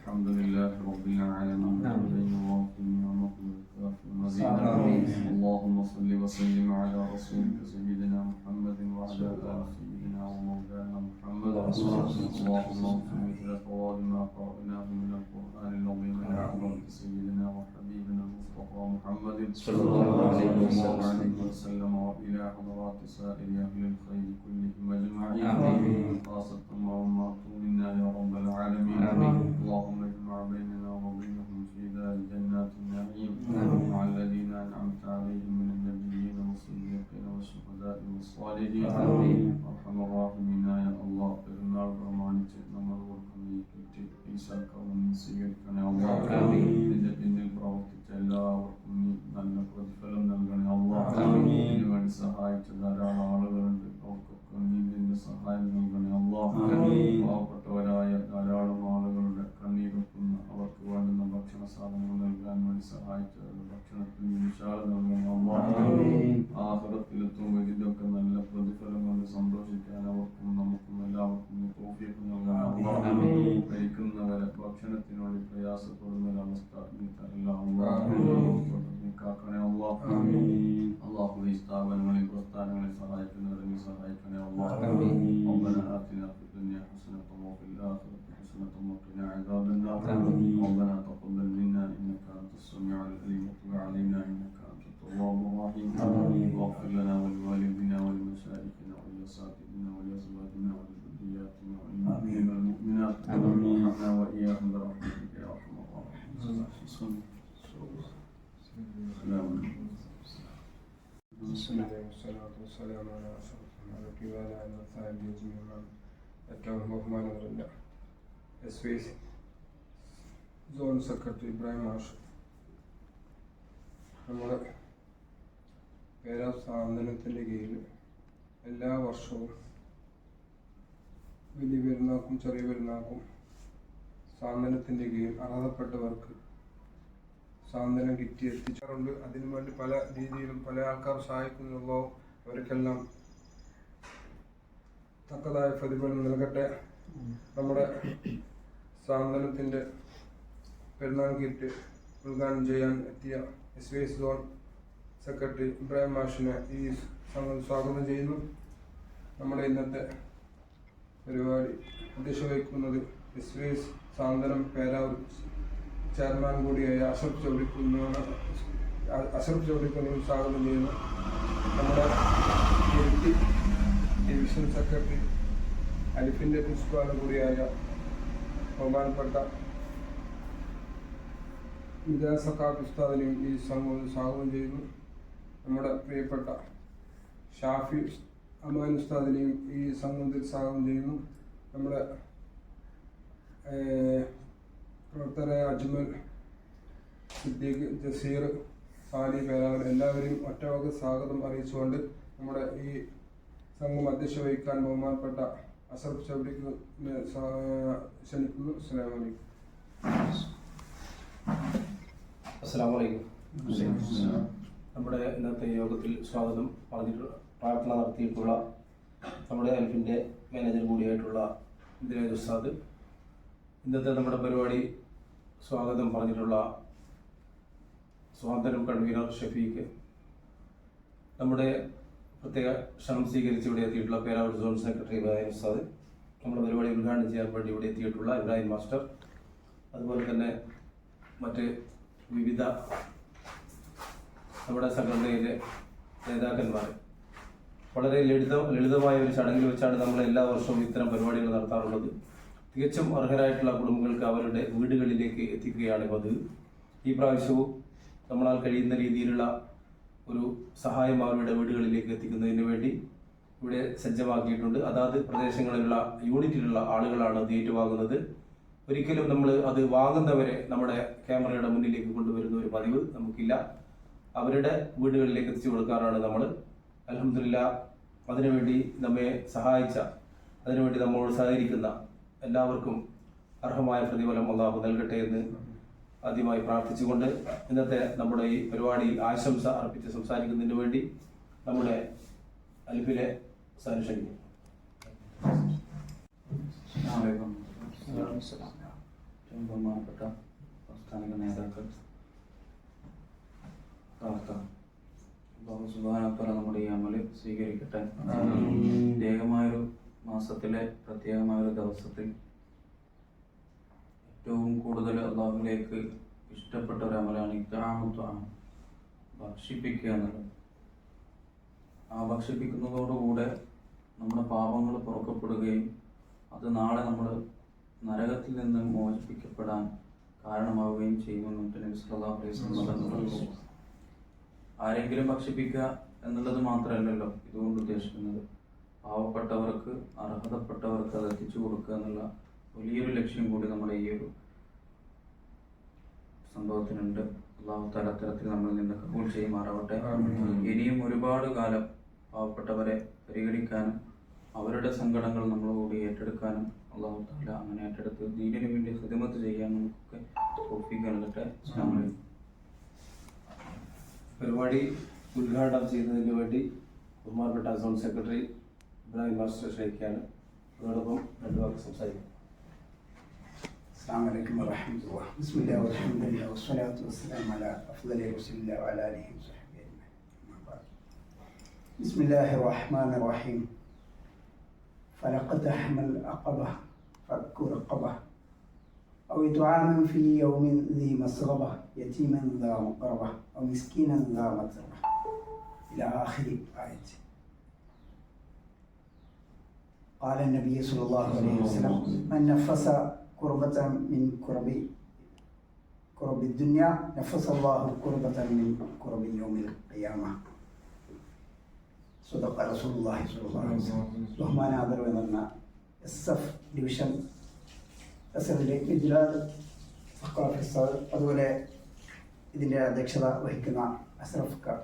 الحمد لله رب العالمين اللهم اللهم صل وسلم على رسولك سيدنا محمد وعلى ال سيدنا ومولانا محمد. اللهم اغفر المصطفى محمد صلى الله عليه وسلم. وإلى حضرات سائر أهل الخير كلهم أجمعين آمين. خاصة اللهم اطلب منا يا رب العالمين آمين. اللهم اجمع بيننا മനസ്സാധനങ്ങൾ നൽകാൻ വേണ്ടി സഹായിച്ചവരുടെ ഭക്ഷണത്തിൽ ആഹ്റത്തിലെത്തും ഇതിന്റെയൊക്കെ നല്ല പ്രതിഫലം കൊണ്ട് സന്തോഷിക്കാൻ അവർക്കും നമുക്കും എല്ലാവർക്കും തോഫിയൊക്കെ നൽകാൻ കഴിക്കുന്നവരെ ഭക്ഷണത്തിനോട് പ്രയാസപ്പെടുന്ന ഒരവസ്ഥ നീക്കാക്കണേ അള്ളാഹ്. അള്ളാഹു ഈ സ്ഥാപനങ്ങളിൽ പ്രസ്ഥാനങ്ങളെ സഹായിക്കുന്നവരെ നീ സഹായിക്കണേ അള്ളാഹ്. അമ്പനഹാത്തിനെ ഹസനത്തമോ എല്ലാത്തിനും ورحمة الله وقنا عذاب النار ربنا تقبل منا. സെക്രട്ടറി ഇബ്രാഹിം മാഷ്. നമ്മുടെ പേരാ സാന്ത്വനത്തിന്റെ കീഴിൽ എല്ലാ വർഷവും വലിയ പെരുന്നാക്കും ചെറിയ പെരുന്നാക്കും സാന്ത്വനത്തിന്റെ കീഴിൽ അർഹതപ്പെട്ടവർക്ക് സാന്ത്വനം കിറ്റി എത്തിച്ചാറുണ്ട് അതിനു വേണ്ടി പല രീതിയിലും പല ആൾക്കാർ സഹായിക്കുന്നുള്ളോ അവർക്കെല്ലാം തക്കതായ പ്രതിഫലം നൽകട്ടെ. നമ്മുടെ സാന്ത്വനത്തിന്റെ പെരുന്നാൾ കിറ്റ് ഉദ്ഘാടനം ചെയ്യാൻ എത്തിയ S V S zone secretary Ibrahim മാഷിനെ ഈ സ്വാഗതം ചെയ്യുന്നു. നമ്മുടെ ഇന്നത്തെ പരിപാടി അധ്യക്ഷ വഹിക്കുന്നത് എസ് വി എസ് സാന്ത്വനം പേരാവൂർ ചെയർമാൻ കൂടിയായ അഷറഫ് ചൗടിക്കുന്നാണ്. അഷറഫ് ചൗടിക്കുന്നിനും സ്വാഗതം ചെയ്യുന്നു. നമ്മുടെ ഇരിട്ടി ഡിവിഷൻ സെക്രട്ടറി അലിഫിന്റെ പ്രിൻസിപ്പാൾ കൂടിയായ ബഹുമാനപ്പെട്ട വിദ്യാസ സക്കാഫ് ഉസ്താദിനെയും ഈ സംഭവം സ്വാഗതം ചെയ്യുന്നു. നമ്മുടെ പ്രിയപ്പെട്ട ഷാഫി അമാൻ ഉസ്താദിനെയും ഈ സംഘത്തിൽ സ്വാഗതം ചെയ്യുന്നു. നമ്മുടെ പ്രവർത്തകരായ അജ്മൽ സിദ്ദീഖ് ജസീർ സാലി പേരാവർ എല്ലാവരെയും ഒറ്റവക സ്വാഗതം അറിയിച്ചുകൊണ്ട് നമ്മുടെ ഈ സംഘം അധ്യക്ഷ വഹിക്കാൻ ബഹുമാനപ്പെട്ട അസർഫ് ചവിടിക്ക് ക്ഷണിക്കുന്നു. അസ്സലാമു അലൈക്കും. അസ്സാം നമ്മുടെ ഇന്നത്തെ യോഗത്തിൽ സ്വാഗതം. പറഞ്ഞിട്ടുള്ള പ്രാർത്ഥന നടത്തിയിട്ടുള്ള നമ്മുടെ ഹെൽഫിന്റെ മാനേജർ കൂടിയായിട്ടുള്ള ദിനേജ് ഉസ്താദ്. ഇന്നത്തെ നമ്മുടെ പരിപാടി സ്വാഗതം പറഞ്ഞിട്ടുള്ള സ്വാതന്ത്ര്യം കൺവീനർ ഷഫീഖ്. നമ്മുടെ പ്രത്യേക ക്ഷണം സ്വീകരിച്ച് ഇവിടെ എത്തിയിട്ടുള്ള പേരാവൂർ സോൺ സെക്രട്ടറി ഇബ്രാഹിം ഉസ്താദ്. നമ്മുടെ പരിപാടി ഉദ്ഘാടനം ചെയ്യാൻ വേണ്ടി ഇവിടെ എത്തിയിട്ടുള്ള ഇബ്രാഹിം മാസ്റ്റർ. അതുപോലെ തന്നെ മറ്റ് വിവിധ നമ്മുടെ സംഘടനയിലെ നേതാക്കന്മാർ. വളരെ ലളിത ലളിതമായ ഒരു ചടങ്ങിൽ വെച്ചാണ് നമ്മൾ എല്ലാ വർഷവും ഇത്തരം പരിപാടികൾ നടത്താറുള്ളത്. തികച്ചും അർഹരായിട്ടുള്ള കുടുംബങ്ങൾക്ക് അവരുടെ വീടുകളിലേക്ക് എത്തിക്കുകയാണ് പതിവ് ഈ പ്രാവശ്യവും നമ്മളാൽ കഴിയുന്ന രീതിയിലുള്ള ഒരു സഹായം അവരുടെ വീടുകളിലേക്ക് എത്തിക്കുന്നതിന് വേണ്ടി ഇവിടെ സജ്ജമാക്കിയിട്ടുണ്ട്. അതാത് പ്രദേശങ്ങളിലുള്ള യൂണിറ്റിലുള്ള ആളുകളാണ് ഏറ്റുവാങ്ങുന്നത്. ഒരിക്കലും നമ്മൾ അത് വാങ്ങുന്നവരെ നമ്മുടെ ക്യാമറയുടെ മുന്നിലേക്ക് കൊണ്ടുവരുന്ന ഒരു പതിവ് നമുക്കില്ല. അവരുടെ വീടുകളിലേക്ക് എത്തിച്ചു കൊടുക്കാറാണ് നമ്മൾ. അലഹമില്ല അതിനുവേണ്ടി നമ്മെ സഹായിച്ച അതിനുവേണ്ടി നമ്മോട് സഹകരിക്കുന്ന എല്ലാവർക്കും അർഹമായ പ്രതിഫലം അള്ളാഹു നൽകട്ടെ എന്ന് ആദ്യമായി പ്രാർത്ഥിച്ചുകൊണ്ട് ഇന്നത്തെ നമ്മുടെ ഈ പരിപാടിയിൽ ആശംസ അർപ്പിച്ച് സംസാരിക്കുന്നതിന് വേണ്ടി നമ്മുടെ അൽഫിലെ. ഏറ്റവും ബഹുമാനപ്പെട്ട സംസ്ഥാനിക നേതാക്കൾ പ്രാർത്ഥന നമ്മുടെ ഈ അമൽ സ്വീകരിക്കട്ടെ. പ്രത്യേകമായൊരു മാസത്തിലെ പ്രത്യേകമായൊരു ദിവസത്തിൽ ഏറ്റവും കൂടുതൽ അള്ളാഹുലേക്ക് ഇഷ്ടപ്പെട്ട ഒരു അമലാണ് ഇത്താമത്വമാണ് ഭക്ഷിപ്പിക്കുക എന്നുള്ളത്. ആ ഭക്ഷിപ്പിക്കുന്നതോടുകൂടെ നമ്മുടെ പാപങ്ങൾ പുറക്കപ്പെടുകയും അത് നാളെ നമ്മൾ നരകത്തിൽ നിന്ന് മോചിപ്പിക്കപ്പെടാൻ കാരണമാവുകയും ചെയ്യുമെന്ന് നബി സല്ലല്ലാഹു അലൈഹി വസല്ലം ആരെങ്കിലും ഭക്ഷിപ്പിക്കുക എന്നുള്ളത് മാത്രമല്ലല്ലോ ഇതുകൊണ്ട് ഉദ്ദേശിക്കുന്നത്. പാവപ്പെട്ടവർക്ക് അർഹതപ്പെട്ടവർക്ക് അത് എത്തിച്ചു കൊടുക്കുക എന്നുള്ള വലിയൊരു ലക്ഷ്യം കൂടി നമ്മുടെ ഈ ഒരു സംഭവത്തിനുണ്ട്. അള്ളാഹു തല അത്തരത്തിൽ നമ്മളിൽ നിന്ന് കബൂൾ ചെയ്യുമാറാവട്ടെ. ഇനിയും ഒരുപാട് കാലം പാവപ്പെട്ടവരെ പരിഗണിക്കാനും അവരുടെ സങ്കടങ്ങൾ നമ്മളോട് ഏറ്റെടുക്കാനും അള്ളാഹു താല അങ്ങനെ ഏറ്റെടുത്ത് ദീനിനു വേണ്ടി ഹിദമത്ത് ചെയ്യാൻ നമുക്കൊക്കെ തോഫീക്ക് നൽകട്ടെ അസ്സലാമു അലൈക്കും പരിപാടി ഉദ്ഘാടനം ചെയ്യുന്നതിന് വേണ്ടി ബഹുമാനപ്പെട്ട സോൺ സെക്രട്ടറി ഇബ്രാഹിം മാസ്റ്റർ ക്ഷണിക്കുകയാണ് അതോടൊപ്പം രണ്ടു വാക്ക് സംസാരിക്കും السلام عليكم ورحمة الله بسم الله والحمد لله والصلاة والسلام على أفضل رسول الله وعلى آله وصحبه أجمعين أما بعد بسم الله الرحمن الرحيم فلقد أحمل العقبة فك رقبة أو إطعام في يوم ذي مسغبة يتيما ذا مقربة أو مسكينا ذا متربة. إلى آخر آية قال النبي صلى الله عليه وسلم من نفس كربة من كرب كرب الدنيا نفس الله كربة من كرب يوم القيامة. സുദഖ റസൂലുള്ളാഹി സ്വല്ലല്ലാഹു അലൈഹി വസല്ലം. റഹ്മാൻ ആദർ എന്ന എസ് എഫ് ഡിവിഷൻ എസ് എഫിന്റെ ഇജ്ലാൽ ഫക്കോഫിസർ അതുപോലെ ഇതിന്റെ അധ്യക്ഷത വഹിക്കുന്ന അസ്രഫ് ഖാൻ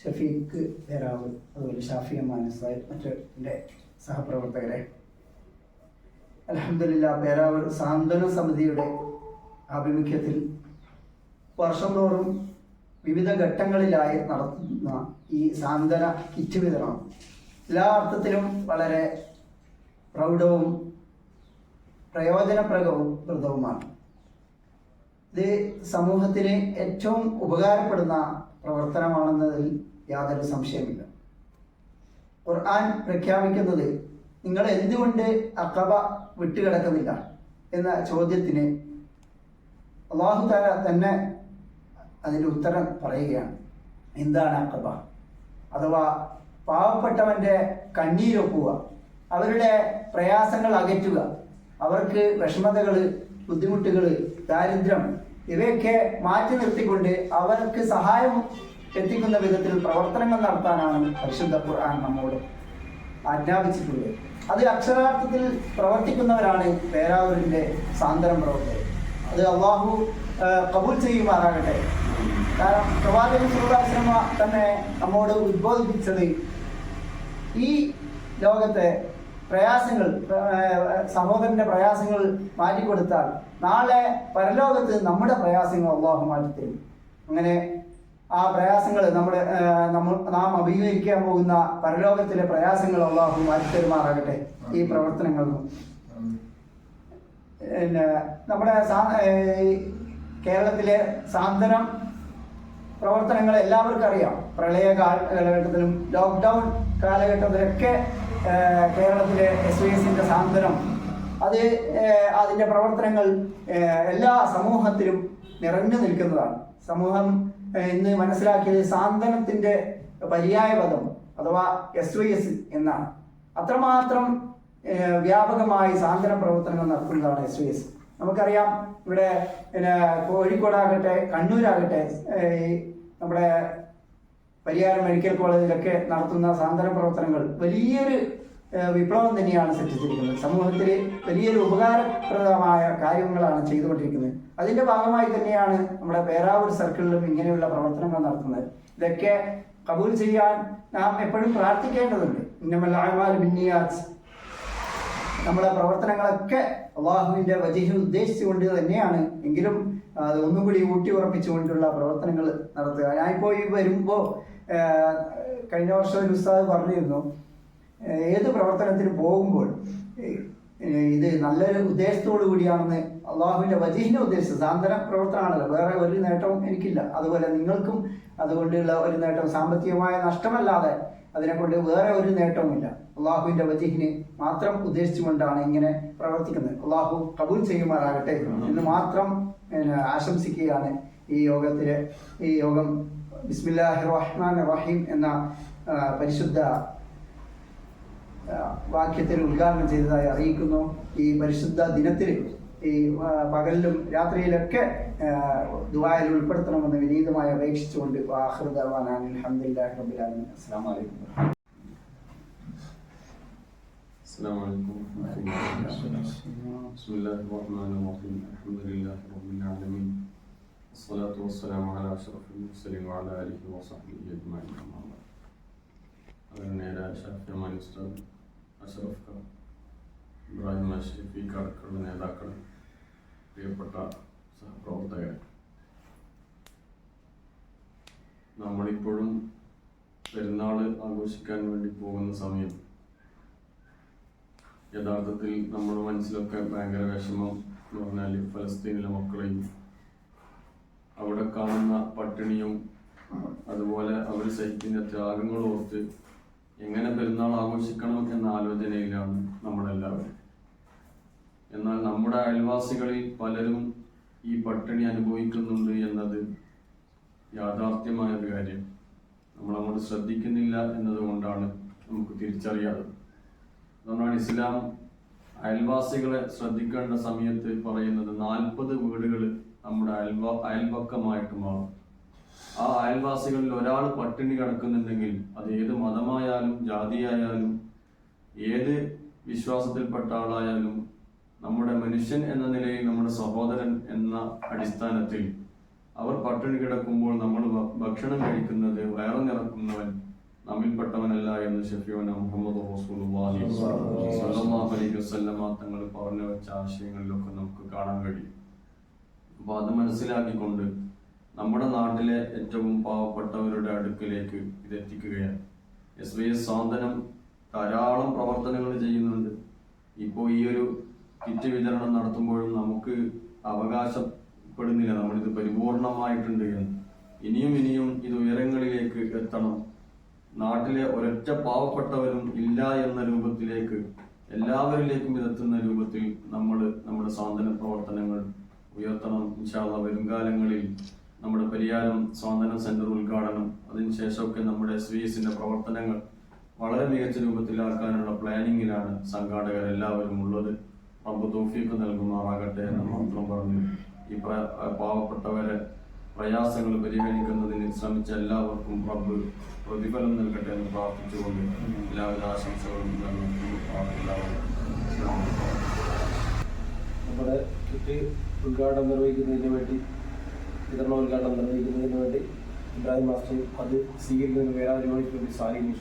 ഷഫീഖ് പേരാവ് അതുപോലെ ഷാഫി അമ്മാനി സാഹിബ് മറ്റു സഹപ്രവർത്തകരെ. അലഹമില്ല പേരാവൂർ സാന്ത്വന സമിതിയുടെ ആഭിമുഖ്യത്തിൽ വർഷം തോറും വിവിധ ഘട്ടങ്ങളിലായി നടത്തുന്ന ഈ സാന്ത്വന കിറ്റ് വിതരണം എല്ലാ അർത്ഥത്തിലും വളരെ പ്രൗഢവും പ്രയോജനപ്രദവും പ്രദവുമാണ് ഇത് സമൂഹത്തിന് ഏറ്റവും ഉപകാരപ്പെടുന്ന പ്രവർത്തനമാണെന്നതിൽ യാതൊരു സംശയമില്ല ഖുർആൻ പ്രഖ്യാപിക്കുന്നത് നിങ്ങൾ എന്തുകൊണ്ട് അക്കബ വിട്ടുകിടക്കുന്നില്ല എന്ന ചോദ്യത്തിന് അള്ളാഹു താര തന്നെ അതിന്റെ ഉത്തരം പറയുകയാണ്. എന്താണ് അക്കബ അഥവാ പാവപ്പെട്ടവന്റെ കണ്ണീരൊപ്പുക അവരുടെ പ്രയാസങ്ങൾ അകറ്റുക അവർക്ക് വിഷമതകൾ ബുദ്ധിമുട്ടുകൾ ദാരിദ്ര്യം ഇവയൊക്കെ മാറ്റി നിർത്തിക്കൊണ്ട് അവർക്ക് സഹായം എത്തിക്കുന്ന വിധത്തിൽ പ്രവർത്തനങ്ങൾ നടത്താനാണ് പരിശുദ്ധ ഖുർആൻ നമ്മോട് ആജ്ഞാപിച്ചിട്ടുള്ളത്. അത് അക്ഷരാർത്ഥത്തിൽ പ്രവർത്തിക്കുന്നവരാണ് പേരാവൂരിന്റെ സാന്ത്വനം പ്രവർത്തകർ. അത് അള്ളാഹു കബൂൽ ചെയ്യുമാറാകട്ടെ. കാരണം പ്രവാചകൻ സുഹൃദാശ്രമ തന്നെ നമ്മോട് ഉദ്ബോധിപ്പിച്ചത് ഈ ലോകത്തെ പ്രയാസങ്ങൾ സഹോദരന്റെ പ്രയാസങ്ങൾ മാറ്റിക്കൊടുത്താൽ നാളെ പരലോകത്ത് നമ്മുടെ പ്രയാസങ്ങൾ അള്ളാഹു മാറ്റിത്തരും. അങ്ങനെ ആ പ്രയാസങ്ങൾ നമ്മുടെ നമ്മൾ നാം അഭിമുഖീകരിക്കാൻ പോകുന്ന പരലോകത്തിലെ പ്രയാസങ്ങൾ അള്ളാഹു മാറ്റിത്തരുമാറാകട്ടെ ഈ പ്രവർത്തനങ്ങളും പിന്നെ നമ്മുടെ കേരളത്തിലെ സാന്ത്വനം പ്രവർത്തനങ്ങൾ എല്ലാവർക്കും അറിയാം. പ്രളയ കാലഘട്ടത്തിലും ലോക്ക്ഡൗൺ കാലഘട്ടത്തിലൊക്കെ കേരളത്തിലെ എസ് വി സിന്റെ സാന്ത്വനം അത് അതിന്റെ പ്രവർത്തനങ്ങൾ എല്ലാ സമൂഹത്തിലും നിറഞ്ഞു നിൽക്കുന്നതാണ്. സമൂഹം ഇന്ന് മനസ്സിലാക്കിയത് സാന്ത്വനത്തിന്റെ പര്യായ പദം അഥവാ എസ് വി എസ് എന്നാണ്. അത്രമാത്രം വ്യാപകമായി സാന്ത്വന പ്രവർത്തനങ്ങൾ നടത്തുന്നതാണ് എസ് വി എസ് നമുക്കറിയാം ഇവിടെ പിന്നെ കോഴിക്കോടാകട്ടെ കണ്ണൂരാകട്ടെ നമ്മുടെ പരിയാരം മെഡിക്കൽ കോളേജിലൊക്കെ നടത്തുന്ന സാന്ത്വന പ്രവർത്തനങ്ങൾ വലിയൊരു വിപ്ലവം തന്നെയാണ് സൃഷ്ടിച്ചിരിക്കുന്നത്. സമൂഹത്തിൽ വലിയൊരു ഉപകാരപ്രദമായ കാര്യങ്ങളാണ് ചെയ്തുകൊണ്ടിരിക്കുന്നത്. അതിന്റെ ഭാഗമായി തന്നെയാണ് നമ്മുടെ പേരാവൂർ സർക്കിളിലും ഇങ്ങനെയുള്ള പ്രവർത്തനങ്ങൾ നടത്തുന്നത്. ഇതൊക്കെ കബൂൽ ചെയ്യാൻ നാം എപ്പോഴും പ്രാർത്ഥിക്കേണ്ടതുണ്ട്. ഇന്നമല്ല ബിന്നിയാസ് നമ്മുടെ പ്രവർത്തനങ്ങളൊക്കെ അള്ളാഹുവിന്റെ വജീഹ് ഉദ്ദേശിച്ചുകൊണ്ട് തന്നെയാണ്. എങ്കിലും അത് ഒന്നും കൂടി ഊട്ടി ഉറപ്പിച്ചുകൊണ്ടുള്ള പ്രവർത്തനങ്ങൾ നടത്തുക. ഞാനിപ്പോൾ ഈ വരുമ്പോൾ കഴിഞ്ഞ വർഷം ഒരു ഉസ്താദ് പറഞ്ഞിരുന്നു ഏത് പ്രവർത്തനത്തിന് പോകുമ്പോൾ ഇത് നല്ലൊരു ഉദ്ദേശത്തോടു കൂടിയാണെന്ന് അള്ളാഹുവിന്റെ വജീഹിനെ ഉദ്ദേശിച്ചത് സാന്ത്വന പ്രവർത്തനമാണല്ലോ. വേറെ ഒരു നേട്ടവും എനിക്കില്ല. അതുപോലെ നിങ്ങൾക്കും അതുകൊണ്ടുള്ള ഒരു നേട്ടം സാമ്പത്തികമായ നഷ്ടമല്ലാതെ അതിനെ കൊണ്ട് വേറെ ഒരു നേട്ടവുമില്ല. അള്ളാഹുവിന്റെ വജീഹിന് മാത്രം ഉദ്ദേശിച്ചുകൊണ്ടാണ് ഇങ്ങനെ പ്രവർത്തിക്കുന്നത്. അള്ളാഹു കബൂൽ ചെയ്യുമാറാകട്ടെ എന്ന് മാത്രം ആശംസിക്കുകയാണ് ഈ യോഗത്തിലെ ഈ യോഗം ബിസ്മില്ലാഹി റഹ്മാൻ റഹീം എന്ന പരിശുദ്ധ വാക്യത്തിൽ ഉദ്ഘാടനം ചെയ്തതായി അറിയിക്കുന്നു. ഈ പരിശുദ്ധ ദിനത്തിൽ ഈ പകലിലും രാത്രിയിലൊക്കെ ദുബായിൽ ഉൾപ്പെടുത്തണമെന്ന് വിനീതമായി അപേക്ഷിച്ചുകൊണ്ട് വാഹൃദാൻ അലഹമുല്ലാ റബിലാലമീൻ അസ്സാം വലൈക്കും السلام عليكم ورحمة الله وبركاته بسم الله الرحمن الرحيم الحمد لله رب العالمين الصلاة والسلام على أشرف المرسلين وعلى آله وصحبه أجمعين أما بعد അതിനേരെ ഷാഫി അമാൻ ഉസ്താദ് അഷറഫ് ഖാൻ ഇബ്രാഹിം അഷറഫ് ഈ കടക്കളുടെ നേതാക്കൾ പ്രിയപ്പെട്ട സഹപ്രവർത്തകർ നമ്മളിപ്പോഴും പെരുന്നാൾ ആഘോഷിക്കാൻ വേണ്ടി പോകുന്ന സമയം യഥാർത്ഥത്തിൽ നമ്മുടെ മനസ്സിലൊക്കെ ഭയങ്കര വിഷമം എന്ന് പറഞ്ഞാൽ ഫലസ്തീനിലെ മക്കളെയും അവിടെ കാണുന്ന പട്ടിണിയും അതുപോലെ അവർ സഹിക്കുന്ന ത്യാഗങ്ങൾ ഓർത്ത് എങ്ങനെ പെരുന്നാൾ ആഘോഷിക്കണം എന്ന ആലോചനയിലാണ് നമ്മളെല്ലാവരും. എന്നാൽ നമ്മുടെ അയൽവാസികളിൽ പലരും ഈ പട്ടിണി അനുഭവിക്കുന്നുണ്ട് എന്നത് യാഥാർത്ഥ്യമായ ഒരു കാര്യം. നമ്മൾ അങ്ങോട്ട് ശ്രദ്ധിക്കുന്നില്ല എന്നതുകൊണ്ടാണ് നമുക്ക് തിരിച്ചറിയാത്തത്. അതുകൊണ്ടാണ് ഇസ്ലാം അയൽവാസികളെ ശ്രദ്ധിക്കേണ്ട സമയത്ത് പറയുന്നത് നാൽപ്പത് വീടുകൾ നമ്മുടെ അയൽവ അയൽപക്കമായിട്ട് മാറും ആ അയൽവാസികളിൽ ഒരാൾ പട്ടിണി കിടക്കുന്നുണ്ടെങ്കിൽ അത് ഏത് മതമായാലും ജാതിയായാലും ഏത് വിശ്വാസത്തിൽപ്പെട്ട ആളായാലും നമ്മുടെ മനുഷ്യൻ എന്ന നിലയിൽ നമ്മുടെ സഹോദരൻ എന്ന അടിസ്ഥാനത്തിൽ അവർ പട്ടിണി കിടക്കുമ്പോൾ നമ്മൾ ഭക്ഷണം കഴിക്കുന്നത് വയറു നിറക്കുന്നവൻ നമ്മിൽപ്പെട്ടവനല്ല എന്ന് ഷഫിയോന മുഹമ്മദ് അലൈഹി വസല്ലമ തങ്ങൾ പറഞ്ഞു വെച്ച ആശയങ്ങളിലൊക്കെ നമുക്ക് കാണാൻ കഴിയും. അപ്പൊ അത് മനസ്സിലാക്കിക്കൊണ്ട് നമ്മുടെ നാട്ടിലെ ഏറ്റവും പാവപ്പെട്ടവരുടെ അടുക്കിലേക്ക് ഇത് എത്തിക്കുകയാണ്. എസ് വി എസ് സാന്ത്വനം ധാരാളം പ്രവർത്തനങ്ങൾ ചെയ്യുന്നുണ്ട്. ഇപ്പോൾ ഈ ഒരു കിറ്റ് വിതരണം നടത്തുമ്പോഴും നമുക്ക് അവകാശപ്പെടുന്നില്ല. നമ്മളിത് പരിപൂർണമായിട്ടുണ്ട് എന്ന്. ഇനിയും ഇനിയും ഇത് ഉയരങ്ങളിലേക്ക് എത്തണം. നാട്ടിലെ ഒരൊറ്റ പാവപ്പെട്ടവരും ഇല്ല എന്ന രൂപത്തിലേക്ക് എല്ലാവരിലേക്കും ഇതെത്തുന്ന രൂപത്തിൽ നമ്മൾ നമ്മുടെ സാന്ത്വന പ്രവർത്തനങ്ങൾ ഉയർത്തണം. ഇൻഷാള്ള വരും കാലങ്ങളിൽ നമ്മുടെ പരിയാരം സ്വാതന്ത്ര്യ സെന്റർ ഉദ്ഘാടനം അതിനുശേഷമൊക്കെ നമ്മുടെ എസിന്റെ പ്രവർത്തനങ്ങൾ വളരെ മികച്ച രൂപത്തിലാക്കാനുള്ള പ്ലാനിങ്ങിലാണ് സംഘാടകർ എല്ലാവരും ഉള്ളത്. റബ്ബ് തോഫീഫ് നൽകുമാറാകട്ടെ എന്ന് മാത്രം പറഞ്ഞു. ഈ പാവപ്പെട്ടവരെ പ്രയാസങ്ങൾ പരിഹരിക്കുന്നതിന് ശ്രമിച്ച എല്ലാവർക്കും റബ്ബ് പ്രതിഫലം നൽകട്ടെ എന്ന് പ്രാർത്ഥിച്ചുകൊണ്ട് എല്ലാവിധ ആശംസകളും. നമ്മുടെ കിറ്റ് ഉദ്ഘാടനം നിർവഹിക്കുന്നതിന് വേണ്ടി വിതരണ ഉദ്ഘാടനം നിർവഹിക്കുന്നതിന് വേണ്ടി ഇബ്രാഹിം മാസ്റ്റർ അത് സ്വീകരിക്കുന്നതിന് വേറെ പരിപാടിക്ക് വേണ്ടി സാലിഹിനെ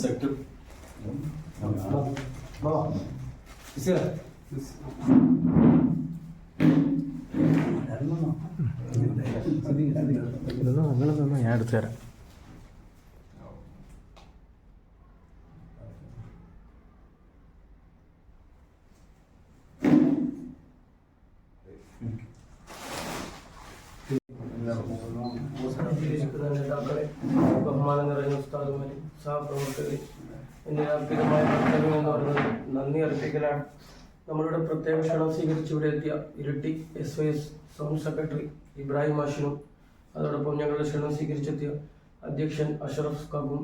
Sector. ഫോട്ടോ എടുക്കണം സെക്ടർ ഇതൊന്നും നിങ്ങൾ തന്നെ ഞാൻ എടുത്തു തരാം ഉദ്ദേശിക്കുന്ന നേതാക്കളെ ബഹുമാനം നിറഞ്ഞ ഉസ്താദുമാരെ സഹപ്രവർത്തകരെ എന്റെ അർപ്പിതമായ കർത്തവ്യം എന്ന് പറയുന്നത് നന്ദി അർപ്പിക്കലാണ്. നമ്മളുടെ പ്രത്യേക ക്ഷണം സ്വീകരിച്ച് ഇവിടെ എത്തിയ Iritty S Y S sound secretary Ibrahim മാഷിനും അതോടൊപ്പം ഞങ്ങളുടെ ക്ഷണം സ്വീകരിച്ചെത്തിയ അധ്യക്ഷൻ അഷറഫ് കാബും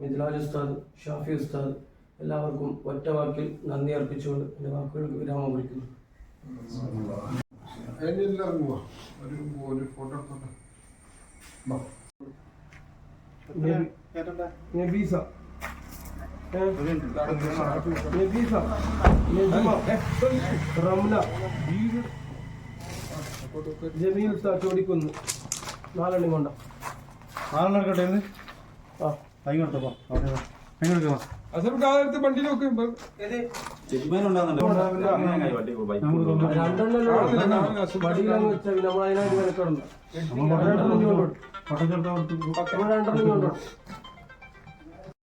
മിഥിലാജ് ഉസ്താദ് ഷാഫി ഉസ്താദ് എല്ലാവർക്കും ഒറ്റ വാക്കിൽ നന്ദി അർപ്പിച്ചുകൊണ്ട് എന്റെ വാക്കുകൾക്ക് വിരാമം കുറിക്കുന്നു. ഒരു ഫോട്ടോ. നബീസ. റംല ജമീൽ ചോടിക്കുന്നു നാലെണ്ണം കൊണ്ട ആ വണ്ടിയിൽ വെക്കും രണ്ടെണ്ണം വടിയിലങ്ങ് വെച്ചാൽ പിന്നെ നമ്മൾ അതിനായിട്ട് വിലക്കണം രണ്ടെണ്ണം